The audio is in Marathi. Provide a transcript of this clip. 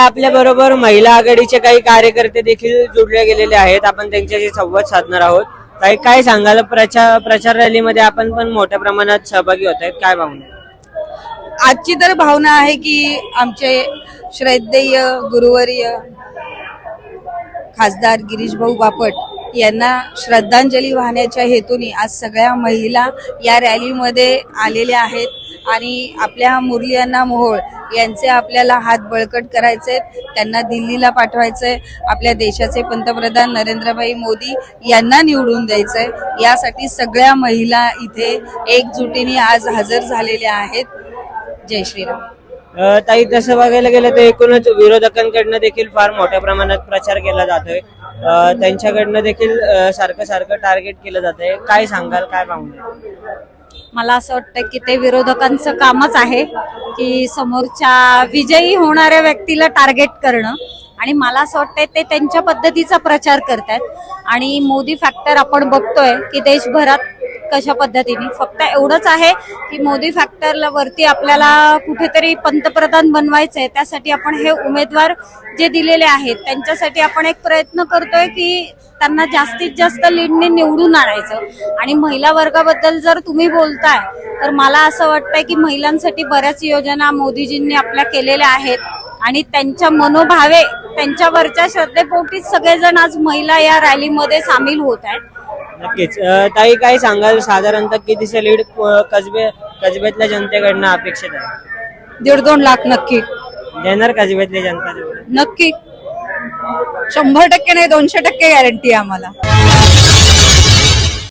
आता आपल्या बरोबर महिला आघाडीचे काही कार्यकर्ते देखील जोडले गेलेले आहेत. आपण त्यांच्याशी संवाद साधणार आहोत. काही काय सांगाल? प्रचार प्रचार रॅलीमध्ये आपण पण मोठ्या प्रमाणात सहभागी होत आहेत. काय भावना आजची तर भावना आहे की आमचे श्रद्धेय गुरुवर्य खासदार गिरीश भाऊ बापट यांना श्रद्धांजली वाहण्याच्या हेतूने आज सगळ्या महिला या रॅलीमध्ये आलेल्या आहेत. आणि आपल्या मुरलियांना मोहोळ यांचे आपल्याला हात बळकट करायचे त्यांना दिल्लीला पाठवायचे आपल्या देशाचे पंतप्रधान नरेंद्रभाई मोदी यांना निवडून द्यायचंय यासाठी सगळ्या महिला इथे एकजुटीने आज हजर झालेल्या आहेत. जय श्रीराम. ताई तसं बघायला गेलं तर एकूणच विरोधकांकडनं देखील फार मोठ्या प्रमाणात प्रचार केला जातोय. त्यांच्याकडनं देखील सारखं सारखं टार्गेट केलं जातंय. काय सांगाल काय पाहून? मला असं वाटतं की ते विरोधकांचं कामच आहे की समोरच्या विजयी होणाऱ्या व्यक्तीला टार्गेट करणं. आणि मला असं वाटतंय ते त्यांच्या पद्धतीचा प्रचार करतायत. आणि मोदी फॅक्टर आपण बघतोय की देशभरात कशा पद्धतीने. फक्त एवढंच आहे की मोदी फॅक्टरला वरती आपल्याला कुठेतरी पंतप्रधान बनवायचंय त्यासाठी आपण हे उमेदवार जे दिलेले आहेत त्यांच्यासाठी आपण एक प्रयत्न करतोय की त्यांना जास्तीत जास्त लीडने निवडून आणायचं. आणि महिला वर्गाबद्दल जर तुम्ही बोलताय तर मला असं वाटतंय की महिलांसाठी बऱ्याच योजना मोदीजींनी आपल्या केलेल्या आहेत. आणि त्यांच्या मनोभावे त्यांच्यावरच्या श्रद्धेपोटीच सगळेजण आज महिला या रॅलीमध्ये सामील होत आहेत. नक्कीच. ताई काय सांगाल? साधारणतः कितीचे लीड कसबे कसब्यातल्या जनतेकडनं अपेक्षित आहे? दीड दोन लाख नक्की. देणार कसब्यातली जनता तेवढं? नक्की. शंभर टक्के नाही दोनशे टक्के गॅरंटी आहे आम्हाला.